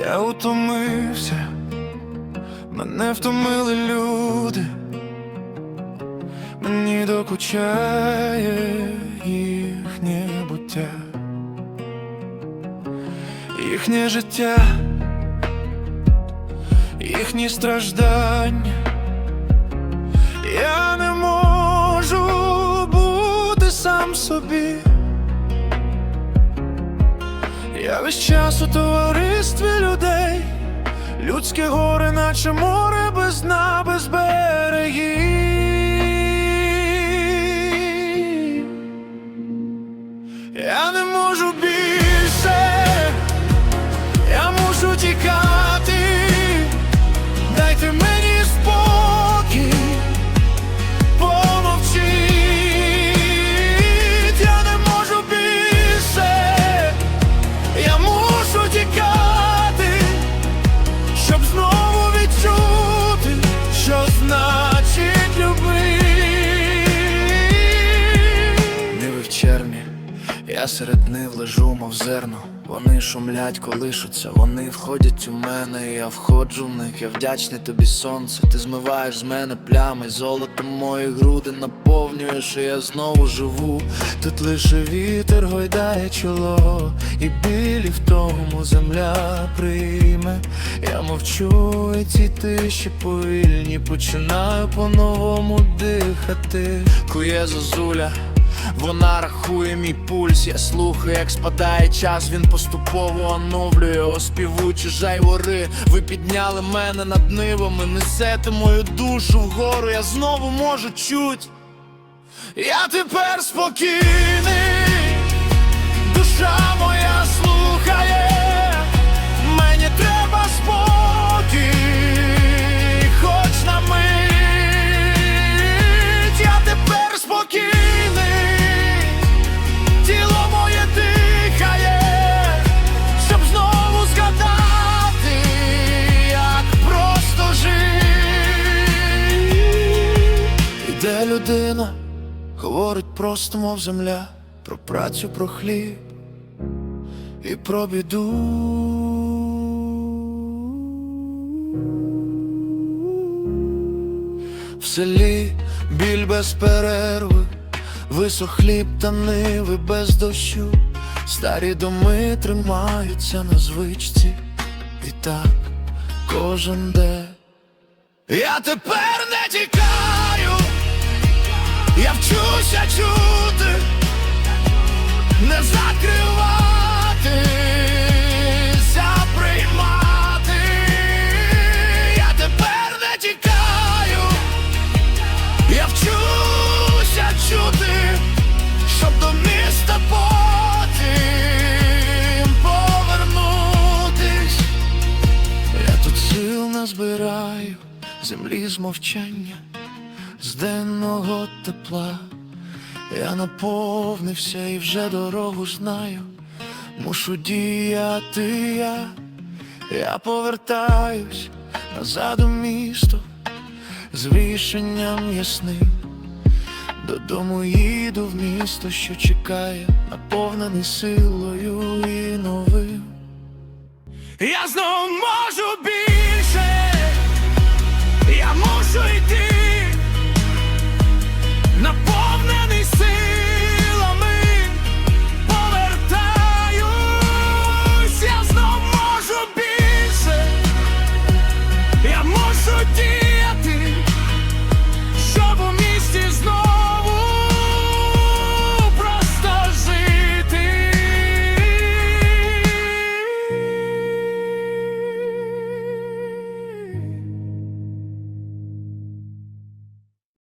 Я утомився, мене втомили люди, мені докучає їхнє буття, їхнє життя, їхні страждання. Весь час у товаристві людей, людське горе, наче море без дна, без берегів. Серед нив лежу, мов зерно. Вони шумлять, колишуться, вони входять у мене, я входжу в них, я вдячний тобі, сонце. Ти змиваєш з мене плями, золотом мої груди наповнюєш, і я знову живу. Тут лише вітер гойдає чоло, і білі в тому земля прийме. Я мовчу, і ці тиші повільні, починаю по-новому дихати. Кує зозуля. Вона рахує мій пульс, я слухаю, як спадає час, він поступово оновлює, оспівуючи жайвори. Ви підняли мене над нивами, несете мою душу вгору, я знову можу чуть. Я тепер спокійний, Іде людина, говорить просто, мов земля, про працю, про хліб і про біду. В селі біль без перерви, висох хліб та ниви без дощу, старі доми тримаються на звичці, і так кожен день. Я тепер не тікаю, я вчуся чути, не закриватися, приймати. Я тепер не тікаю, я вчуся чути, щоб до міста потім повернутись. Я тут сил назбираю, землі з мовчання, з денного тепла. Я наповнився і вже дорогу знаю. Мушу діяти я, я повертаюсь назад у місто з рішенням ясним. Додому їду в місто, що чекає, наповнений силою і новим. Я знову можу